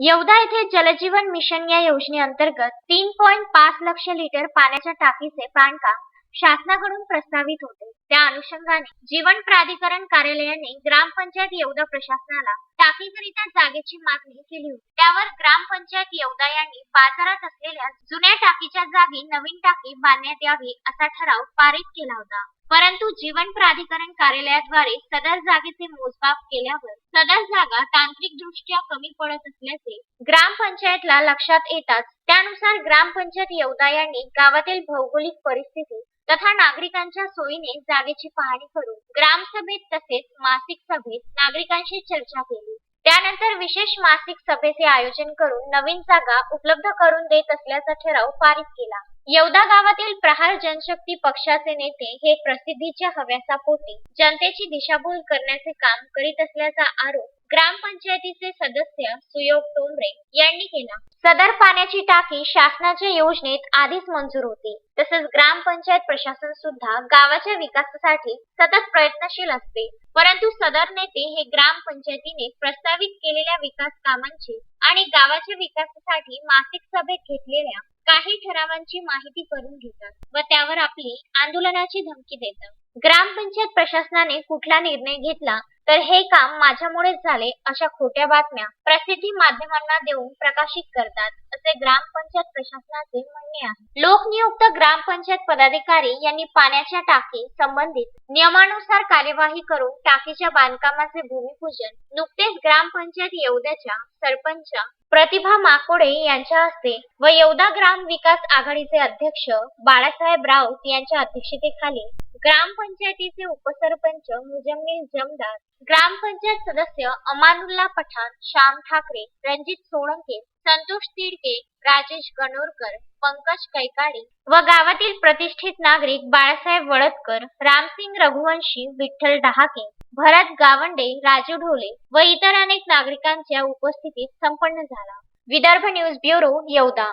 येवदा येथे जलजीवन मिशन या योजनेअंतर्गत तीन पॉईंट पाच लक्ष लिटर पाण्याच्या टाकीचे बांधकाम शासनाकडून प्रस्तावित होते. त्या अनुषंगाने जीवन प्राधिकरण कार्यालयाने ग्रामपंचायत येवदा प्रशासनाला टाकीकरिता जागेची मागणी केली होती. त्यावर ग्रामपंचायत येवदा यांनी बाजारात असलेल्या जुन्या टाकीच्या जागी नवीन टाकी बांधण्यात यावी असा ठराव पारित केला होता. परंतु जीवन प्राधिकरण कार्यालयाद्वारे सदर जागेचे मोजमाप केल्यावर सदर जागा तांत्रिक दृष्ट्या कमी पडत असल्याचे ग्रामपंचायतला लक्षात येताच त्यानुसार ग्रामपंचायत येवदा यांनी गावातील भौगोलिक परिस्थिती तथा नागरिकांच्या सोयीने जागेची पाहणी करून ग्रामसभेत तसेच मासिक सभेत नागरिकांशी चर्चा केली. त्यानंतर विशेष मासिक सभेचे आयोजन करून नवीन जागा उपलब्ध करून देत असल्याचा ठराव पारित केला. येवदा गावातील प्रहार जनशक्ती पक्षाचे नेते हे प्रसिद्धीच्या हव्यासापोटी जनतेची दिशाभूल करण्याचे काम करीत असल्याचा आरोप ग्रामपंचायतीचे सदस्य सुयोग टोंबरे यांनी केला. सदर पाण्याची टाकी शासनाच्या योजनेत आधीच मंजूर होती. तसेच ग्रामपंचायत प्रशासन सुद्धा गावाच्या विकासासाठी सतत प्रयत्नशील असते. परंतु सदर नेते हे ग्रामपंचायतीने प्रस्तावित केलेल्या विकास कामांची आणि गावाच्या विकासासाठी मासिक सभेत घेतलेल्या काही ठरावांची माहिती करून घेतात व त्यावर आपली आंदोलनाची धमकी देतात. ग्रामपंचायत प्रशासनाने कुठला निर्णय घेतला तर हे काम माझ्यामुळेच झाले अशा खोट्या बातम्या प्रसिद्धी माध्यमांना देऊन प्रकाशित करतात असे ग्रामपंचायत प्रशासनाचे म्हणणे आहे. लोकनियुक्त ग्रामपंचायत पदाधिकारी यांनी पाण्याच्या टाकी संबंधित नियमानुसार कार्यवाही करून टाकीच्या बांधकामाचे भूमिपूजन नुकतेच ग्रामपंचायत येवद्याच्या सरपंच प्रतिभा माकोडे यांच्या हस्ते व येवदा ग्राम विकास आघाडीचे अध्यक्ष बाळासाहेब राऊत यांच्या अध्यक्षतेखाली ग्रामपंचायतीचे उपसरपंच मुजम्मिल जमदार ग्रामपंचायत सदस्य अमानुल्ला पठाण श्याम ठाकरे रणजित सोळंके संतोष तिडके राजेश गणोरकर पंकज कैकाडे व गावातील प्रतिष्ठित नागरिक बाळासाहेब वळदकर रामसिंग रघुवंशी विठ्ठल डहाके भरत गावंडे राजू ढोले व इतर अनेक नागरिकांच्या उपस्थितीत संपन्न झाला. Vidarbha news bureau Yevda.